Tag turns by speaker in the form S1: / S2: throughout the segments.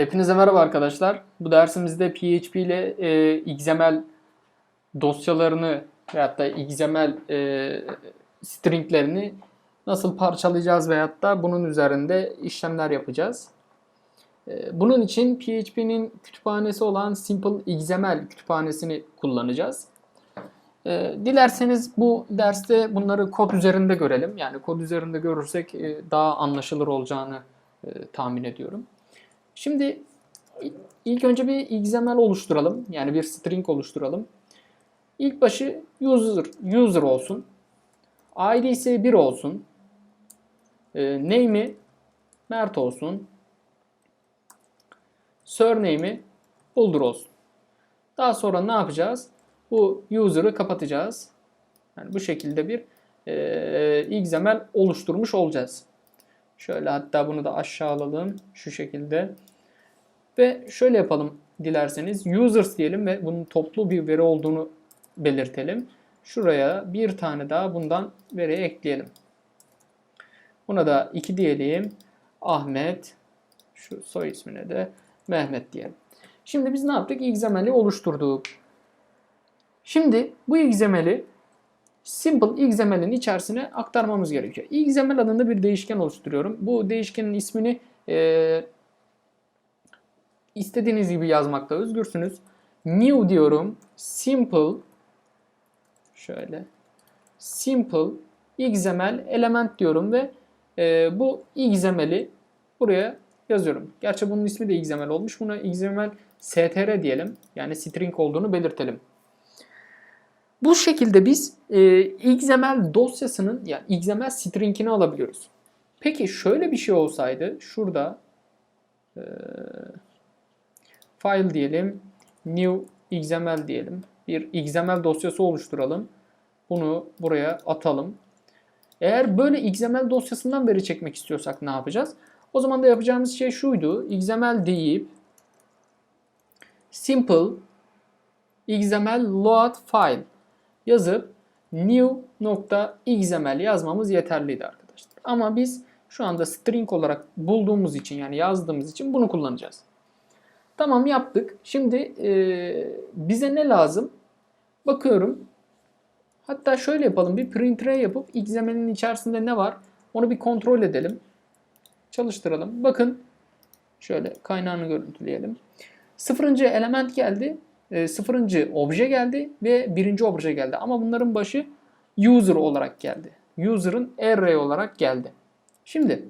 S1: Hepinize merhaba arkadaşlar. Bu dersimizde PHP ile e, XML dosyalarını veyahut da XML e, stringlerini nasıl parçalayacağız veyahut da bunun üzerinde işlemler yapacağız. E, bunun için PHP'nin kütüphanesi olan Simple XML kütüphanesini kullanacağız. E, dilerseniz bu derste bunları kod üzerinde görelim. Yani kod üzerinde görürsek e, daha anlaşılır olacağını e, tahmin ediyorum. Şimdi ilk önce bir XML oluşturalım. Yani bir string oluşturalım. İlk başı user user olsun. ID ise 1 olsun. E, name'i Mert olsun. Surname'i Buldur olsun. Daha sonra ne yapacağız? Bu user'ı kapatacağız. Yani bu şekilde bir e, XML oluşturmuş olacağız. Şöyle hatta bunu da aşağı alalım. Şu şekilde. Ve şöyle yapalım dilerseniz. Users diyelim ve bunun toplu bir veri olduğunu belirtelim. Şuraya bir tane daha bundan veri ekleyelim. Buna da 2 diyelim. Ahmet. Şu soy ismine de Mehmet diyelim. Şimdi biz ne yaptık? XML'i oluşturduk. Şimdi bu XML'i Simple XML'in içerisine aktarmamız gerekiyor. XML adında bir değişken oluşturuyorum. Bu değişkenin ismini e, istediğiniz gibi yazmakta özgürsünüz. New diyorum. Simple şöyle simple XML element diyorum ve e, bu XML'i buraya yazıyorum. Gerçi bunun ismi de XML olmuş. Buna XML str diyelim. Yani string olduğunu belirtelim. Bu şekilde biz e, XML dosyasının yani XML stringini alabiliyoruz. Peki şöyle bir şey olsaydı şurada e, file diyelim new XML diyelim. Bir XML dosyası oluşturalım. Bunu buraya atalım. Eğer böyle XML dosyasından veri çekmek istiyorsak ne yapacağız? O zaman da yapacağımız şey şuydu. XML deyip simple XML load file yazıp new.xml yazmamız yeterliydi arkadaşlar. Ama biz şu anda string olarak bulduğumuz için yani yazdığımız için bunu kullanacağız. Tamam yaptık. Şimdi e, bize ne lazım? Bakıyorum. Hatta şöyle yapalım. Bir print array yapıp XML'in içerisinde ne var? Onu bir kontrol edelim. Çalıştıralım. Bakın. Şöyle kaynağını görüntüleyelim. Sıfırıncı element geldi. E, sıfırıncı obje geldi ve birinci obje geldi. Ama bunların başı user olarak geldi. User'ın array olarak geldi. Şimdi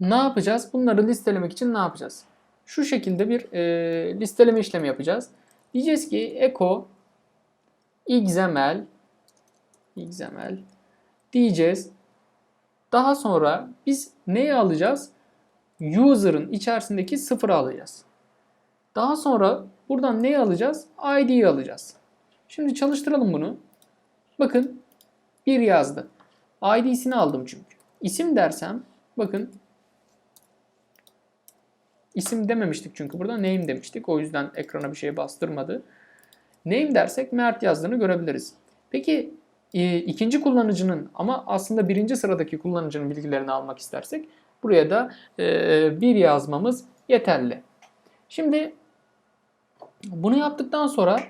S1: ne yapacağız? Bunları listelemek için ne yapacağız? Şu şekilde bir e, listeleme işlemi yapacağız. Diyeceğiz ki echo xml xml diyeceğiz. Daha sonra biz neyi alacağız? User'ın içerisindeki sıfırı alacağız. Daha sonra buradan neyi alacağız? ID'yi alacağız. Şimdi çalıştıralım bunu. Bakın bir yazdı. ID'sini aldım çünkü. İsim dersem bakın isim dememiştik çünkü burada name demiştik. O yüzden ekrana bir şey bastırmadı. Name dersek Mert yazdığını görebiliriz. Peki e, ikinci kullanıcının ama aslında birinci sıradaki kullanıcının bilgilerini almak istersek buraya da e, bir yazmamız yeterli. Şimdi bunu yaptıktan sonra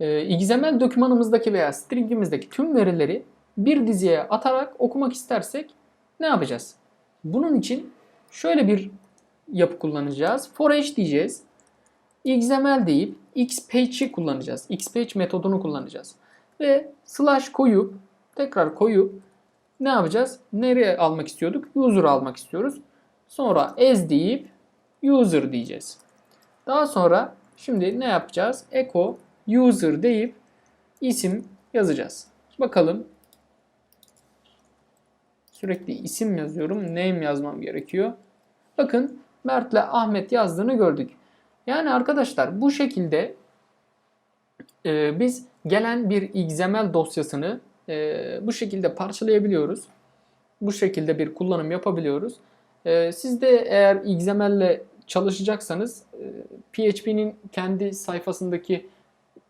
S1: e, XML dokümanımızdaki veya stringimizdeki tüm verileri bir diziye atarak okumak istersek ne yapacağız? Bunun için şöyle bir yapı kullanacağız. For each diyeceğiz. XML deyip xpage'i kullanacağız. xpage metodunu kullanacağız. Ve slash koyup tekrar koyup ne yapacağız? Nereye almak istiyorduk? User almak istiyoruz. Sonra as deyip user diyeceğiz. Daha sonra şimdi ne yapacağız? Echo user deyip isim yazacağız. Bakalım. Sürekli isim yazıyorum. Name yazmam gerekiyor. Bakın Mert'le Ahmet yazdığını gördük. Yani arkadaşlar bu şekilde e, biz gelen bir XML dosyasını e, bu şekilde parçalayabiliyoruz. Bu şekilde bir kullanım yapabiliyoruz. E, siz de eğer XML ile çalışacaksanız e, PHP'nin kendi sayfasındaki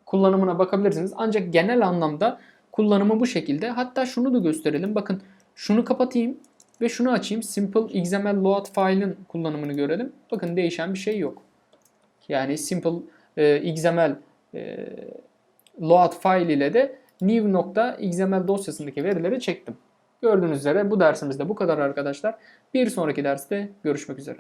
S1: kullanımına bakabilirsiniz. Ancak genel anlamda kullanımı bu şekilde. Hatta şunu da gösterelim. Bakın şunu kapatayım. Ve şunu açayım. Simple XML load file'ın kullanımını görelim. Bakın değişen bir şey yok. Yani simple e, XML e, load file ile de new.xml dosyasındaki verileri çektim. Gördüğünüz üzere bu dersimizde bu kadar arkadaşlar. Bir sonraki derste görüşmek üzere.